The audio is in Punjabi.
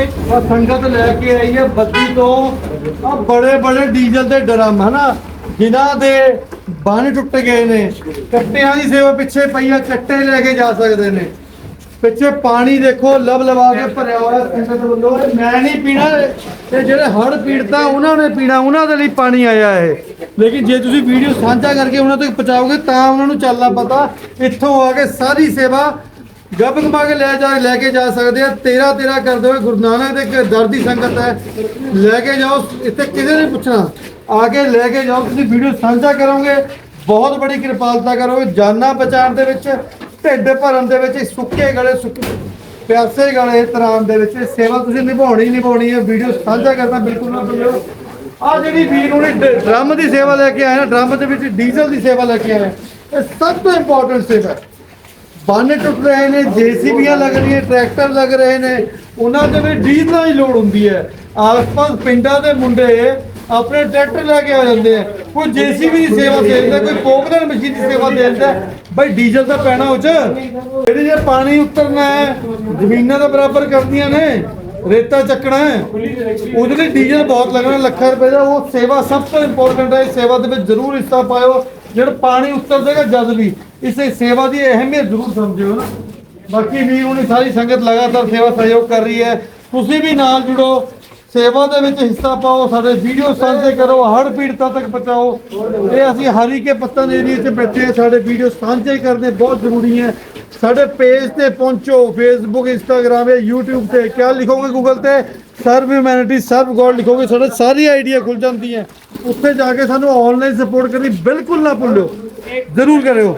ਬੜੀ ਸੰਗਤ ਲੈ ਕੇ ਆਈ ਹੈ ਬੱਦੀ ਤੋਂ। ਆ ਬੜੇ ਬੜੇ ਡੀਜ਼ਲ ਦੇ ਡਰਮ, ਹਨਾ? ਜਿਨ੍ਹਾਂ ਦੇ ਬੰਨ ਟੁੱਟ ਗਏ ਨੇ। ਕੱਟਿਆਂ ਦੀ ਸੇਵਾ ਪਿੱਛੇ ਪਈ ਕੱਟੇ ਲੈ ਕੇ ਜਾ ਸਕਦੇ ਨੇ। ਪਿੱਛੇ ਪਾਣੀ ਦੇਖੋ, ਲਬ ਲਵਾ ਕੇ ਭਰਿਆ ਹੋਇਆ ਸੰਗਤ ਵੱਲੋਂ। ਮੈਂ ਨਹੀਂ ਪੀਣਾ ਤੇ ਜਿਹੜੇ ਹੜ ਪੀੜਤਾ, ਉਹਨਾਂ ਨੇ ਪੀਣਾ, ਉਹਨਾਂ ਦੇ ਲਈ ਪਾਣੀ ਆਇਆ ਹੈ। ਲੇਕਿਨ ਜੇ ਤੁਸੀਂ ਵੀਡੀਓ ਸਾਂਝਾ ਕਰਕੇ ਉਹਨਾਂ ਤੱਕ ਪਹੁੰਚਾਓਗੇ, ਤਾਂ ਉਹਨਾਂ ਨੂੰ ਚੱਲਣਾ ਪਤਾ, ਇੱਥੋਂ ਆ ਕੇ ਸਾਰੀ ਸੇਵਾ ਗੱਪ ਗਮਾ ਕੇ ਲੈ ਜਾ, ਲੈ ਕੇ ਜਾ ਸਕਦੇ ਆ। ਤੇਰਾ ਤੇਰਾ ਕਰਦੇ ਹੋਏ ਗੁਰੂ ਨਾਨਕ ਦੇ ਇੱਕ ਦਰ ਦੀ ਸੰਗਤ ਹੈ। ਲੈ ਕੇ ਜਾਓ, ਇੱਥੇ ਕਿਸੇ ਨੇ ਪੁੱਛਣਾ। ਆ ਕੇ ਲੈ ਕੇ ਜਾਓ, ਤੁਸੀਂ ਵੀਡੀਓ ਸਾਂਝਾ ਕਰੋਗੇ। ਬਹੁਤ ਬੜੀ ਕਿਰਪਾਲਤਾ ਕਰੋਗੇ ਜਾਨਾਂ ਬਚਾਉਣ ਦੇ ਵਿੱਚ, ਢਿੱਡ ਭਰਨ ਦੇ ਵਿੱਚ, ਸੁੱਕੇ ਗਲੇ, ਸੁੱਕੇ ਪਿਆਸੇ ਗਲੇ ਤਰਾਨ ਦੇ ਵਿੱਚ ਇਹ ਸੇਵਾ ਤੁਸੀਂ ਨਿਭਾਉਣੀ ਨਿਭਾਉਣੀ ਹੈ। ਵੀਡੀਓ ਸਾਂਝਾ ਕਰਨਾ ਬਿਲਕੁਲ ਨਾ ਭੁੱਲਿਓ। ਆ ਜਿਹੜੀ ਵੀਰ ਉਹਨੇ ਡ- ਡਰਮ ਦੀ ਸੇਵਾ ਲੈ ਕੇ ਆਇਆ, ਡਰਮ ਦੇ ਵਿੱਚ ਡੀਜ਼ਲ ਦੀ ਸੇਵਾ ਲੈ ਕੇ ਆਇਆ। ਇਹ ਸਭ ਤੋਂ ਇੰਪੋਰਟੈਂਟ ਸੇਵਾ ਹੈ। ਬਾਨੇ ਟੁੱਟ ਰਹੇ ਨੇ, ਜੀਸੀਬੀਆਂ ਲੱਗ ਰਹੀਆਂ, ਟਰੈਕਟਰ ਲੱਗ ਰਹੇ ਨੇ। ਉਹਨਾਂ ਦੇ ਵੀ ਡੀਜ਼ਲਾਂ ਦੀ ਲੋੜ ਹੁੰਦੀ ਹੈ। ਆਸ-ਪਾਸ ਪਿੰਡਾਂ ਦੇ ਮੁੰਡੇ ਆਪਣੇ ਟਰੈਕਟਰ ਲੈ ਕੇ ਆ ਜਾਂਦੇ ਆ। ਕੋਈ ਜੀਸੀਬੀ ਦੀ ਸੇਵਾ ਦੇ ਦਿੰਦਾ ਕੋਈ ਪੋਕਲਰ ਮਸ਼ੀਨ ਦੀ ਸੇਵਾ ਦੇ ਦਿੰਦਾ ਬਈ ਡੀਜ਼ਲ ਦਾ ਪੈਣਾ ਉਹ 'ਚ। ਇਹਦੇ ਜੇ ਪਾਣੀ ਉਤਰਨਾ ਹੈ, ਜ਼ਮੀਨਾਂ ਦਾ ਬਰਾਬਰ ਕਰਦੀਆਂ ਨੇ, ਰੇਤਾ ਚੱਕਣਾ ਹੈ। ਉਹਦੇ ਲਈ ਡੀਜ਼ਲ ਬਹੁਤ ਲੱਗਣਾ, ਲੱਖਾਂ ਰੁਪਏ ਦਾ ਉਹ ਸੇਵਾ ਸਭ ਤੋਂ ਇੰਪੋਰਟੈਂਟ ਹੈ। ਇਸ ਸੇਵਾ ਦੇ ਵਿੱਚ ਜ਼ਰੂਰ ਹਿੱਸਾ ਪਾਇਓ। ਜਿਹੜਾ ਪਾਣੀ ਉੱਤਰ ਜਾਏਗਾ ਜਦ ਵੀ, ਇਸੇ ਸੇਵਾ ਦੀ ਅਹਿਮੀਅਤ ਜ਼ਰੂਰ ਸਮਝਿਓ ਨਾ। ਬਾਕੀ ਵੀਰ ਹੁਣੀ ਸਾਰੀ ਸੰਗਤ ਲਗਾਤਾਰ ਸੇਵਾ ਸਹਿਯੋਗ ਕਰ ਰਹੀ ਹੈ। ਤੁਸੀਂ ਵੀ ਨਾਲ ਜੁੜੋ, ਸੇਵਾ ਦੇ ਵਿੱਚ ਹਿੱਸਾ ਪਾਓ, ਸਾਡੇ ਵੀਡੀਓ ਸਾਂਝੇ ਕਰੋ ਹਰ ਪੀੜਤਾਂ ਤੱਕ ਪਹੁੰਚਾਓ। ਇਹ ਅਸੀਂ ਹਰੀ ਕੇ ਪੱਤਨ ਏਰੀਏ 'ਚ ਬੈਠੇ ਹਾਂ, ਸਾਡੇ ਵੀਡੀਓ ਸਾਂਝੇ ਕਰਨੇ ਬਹੁਤ ਜ਼ਰੂਰੀ ਹੈ। ਸਾਡੇ ਪੇਜ ਤੇ ਪਹੁੰਚੋ ਫੇਸਬੁੱਕ ਇੰਸਟਾਗ੍ਰam ਜਾਂ YouTube ਤੇ। ਕਿਆ ਲਿਖੋਗੇ ਗੂਗਲ ਤੇ? ਸਰਵ ਹਿਊਮੈਨਿਟੀ ਸਰਵ ਗੋਡ ਲਿਖੋਗੇ ਸਾਡੇ ਸਾਰੀ ਆਈਡੀਆ ਖੁੱਲ ਜਾਂਦੀਆਂ ਉੱਥੇ ਜਾ ਕੇ ਸਾਨੂੰ ਆਨਲਾਈਨ ਸਪੋਰਟ ਕਰਨੀ ਬਿਲਕੁਲ ਨਾ ਭੁੱਲਿਓ। ਜ਼ਰੂਰ ਕਰਿਓ।